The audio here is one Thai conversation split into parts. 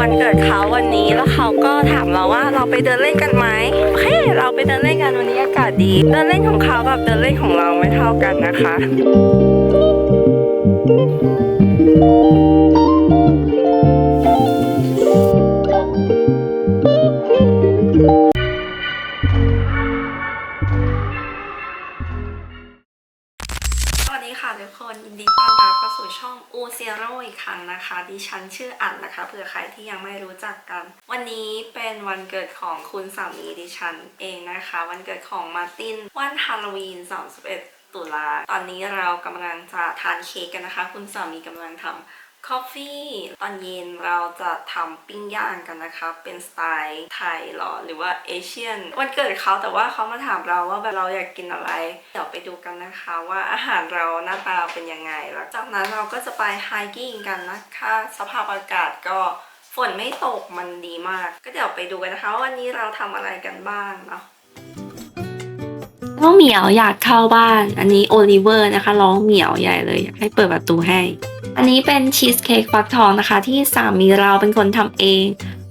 วันเกิดเขาวันนี้แล้วเขาก็ถามเราว่าเราไปเดินเล่นกันไหมโอเคเราไปเดินเล่นกันวันนี้อากาศดี เดินเล่นของเขากับเดินเล่นของเราไม่เท่ากันนะคะ ดีค่ะทุกคนยินดีต้อนรับเข้าสู่ช่องอูเซโรอีกครั้งนะคะ ดิฉันชื่ออัดนะคะ เผื่อใครที่ยังไม่รู้จักกัน วันนี้เป็นวันเกิดของคุณสามีดิฉันเองนะคะ วันเกิดของมาร์ติน วันฮาโลวีน31ตุลาตอนนี้เรากำลังจะทานเค้กกันนะคะ คุณสามีกำลังทำ คอฟฟี่ตอนเย็นเราจะทำปิ้งย่างกันนะคะ เป็นสไตล์ไทยหรอหรือว่าเอเชียน วันเกิดเขาแต่ว่าเขามาถามเราว่าแบบเราอยากกินอะไร เดี๋ยวไปดูกันนะคะว่าอาหารเราหน้าตาเป็นยังไง แล้วจากนั้นเราก็จะไปไฮกิ้งกันนะคะ สภาพอากาศก็ฝนไม่ตกมันดีมาก ก็เดี๋ยวไปดูกันนะคะว่าวันนี้เราทำอะไรกันบ้างเนาะน้องเหมียวอยากเข้าบ้าน อันนี้โอลิเวอร์นะคะ ร้องเหมียวใหญ่เลยอยากให้เปิดประตูให้ อันนี้เป็นชีสเค้กฟักทองนะคะ ที่สามีเราเป็นคนทำเอง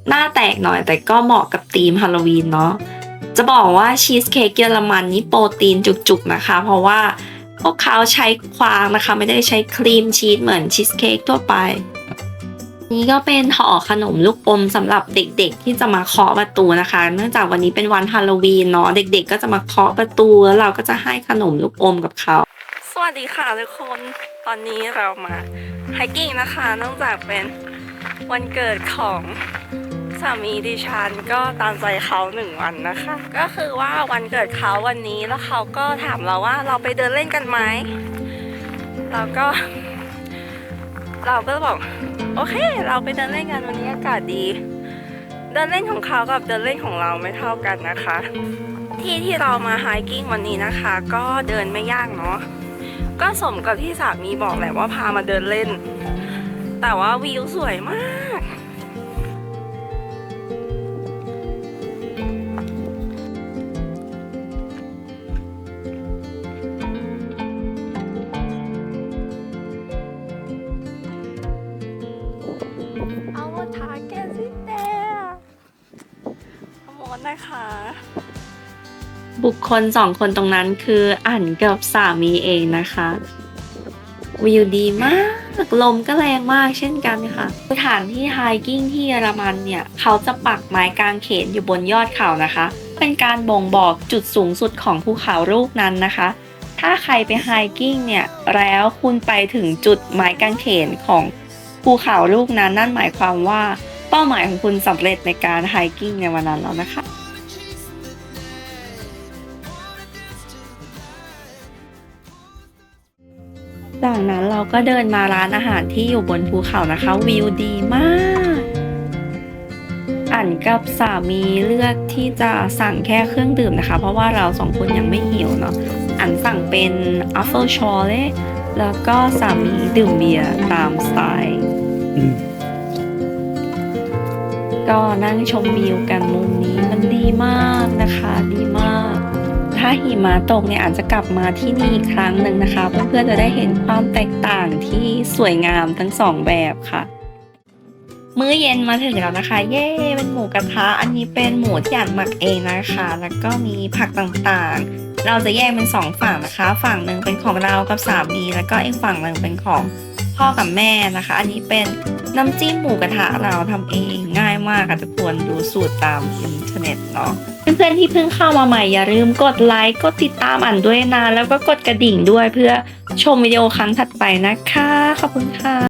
หน้าแตกหน่อยแต่ก็เหมาะกับธีมฮาโลวีนเนาะจะบอกว่าชีสเค้กเยอรมันนี่โปรตีนจุกๆนะคะ เพราะว่าพวกเขาใช้ควางนะคะ ไม่ได้ใช้ครีมชีสเหมือนชีสเค้กทั่วไป นี่ก็เป็นห่อขนมลูกอมสำหรับเด็กๆ ที่จะมาเคาะประตูนะคะ เนื่องจากวันนี้เป็นวันฮาโลวีนเนาะเด็กๆ ก็จะมาเคาะประตูแล้วเราก็จะให้ขนมลูกอมกับเขา วัสดีค่ะทุกคนตอนนี้เรามาไฮกิ้งนะคะนองจากเป็นวันเกิดของสามีดิฉันก็ตามใจเขาหนึ่งวันนะคะ ก็คือว่าวันเกิดเขาวันนี้แล้วเขาก็ถามเราว่าเราไปเดินเล่นกันไหมเราก็ เราก็บอกโอเค เราไปเดินเล่นกันวันนี้อากาศดี เดินเล่นของเขากับเดินเล่นของเราไม่เท่ากันนะคะ ที่ที่เรามาไฮกิ้งวันนี้นะคะ ก็เดินไม่ยากเนาะ ก็สมกับที่สามีบอกแหละว่าพามาเดินเล่น แต่ว่าวิวสวยมาก Our target is there ขโมยนะคะ บุคคลสองคนตรงนั้นคืออ่านกับสามีเองนะคะ วิวดีมาก ลมก็แรงมากเช่นกันค่ะ สถานที่ไฮกิ้งที่เยอรมันเนี่ย เขาจะปักไม้กางเขนอยู่บนยอดเขานะคะ เป็นการบ่งบอกจุดสูงสุดของภูเขาลูกนั้นนะคะ ถ้าใครไปไฮกิ้งเนี่ย แล้วคุณไปถึงจุดไม้กางเขนของภูเขาลูกนั้นนั่นหมายความว่าเป้าหมายของคุณสำเร็จในการไฮกิ้งในวันนั้นแล้วนะคะ จากนั้นเราก็เดินมาร้านอาหารที่อยู่บนภูเขานะคะ วิวดีมากอันกับสามีเลือกที่จะสั่งแค่เครื่องดื่มนะคะ เพราะว่าเราสองคนยังไม่หิวเนาะอันสั่งเป็นอัฟเฟิลชอเลแล้วก็สามีดื่มเบียร์ตามสไตล์อืมก็นั่งชมวิวกันมุมนี้ หิมะตกเนี่ยอาจจะกลับมาที่นี่อีกครั้งหนึ่งนะคะ เพื่อนๆจะได้เห็นความแตกต่างที่สวยงามทั้งสองแบบค่ะ มื้อเย็นมาถึงแล้วนะคะ เย้เป็นหมูกระทะ อันนี้เป็นหมูที่อ่านหมักเองนะคะ แล้วก็มีผักต่างๆ เราจะแยกเป็นสองฝั่งนะคะ ฝั่งหนึ่งเป็นของเรากับสามี แล้วก็อีกฝั่งหนึ่งเป็นของพ่อกับแม่นะคะ อันนี้เป็นน้ำจิ้มหมูกระทะเราทำเองง่ายมากค่ะทุกคนดูสูตรตามอินเทอร์เน็ตเนาะ เพื่อนๆที่เพิ่งเข้ามาใหม่อย่าลืมกดไลค์กดติดตามอ่านด้วยนะ แล้วก็กดกระดิ่งด้วยเพื่อชมวิดีโอครั้งถัดไปนะคะ ขอบคุณค่ะ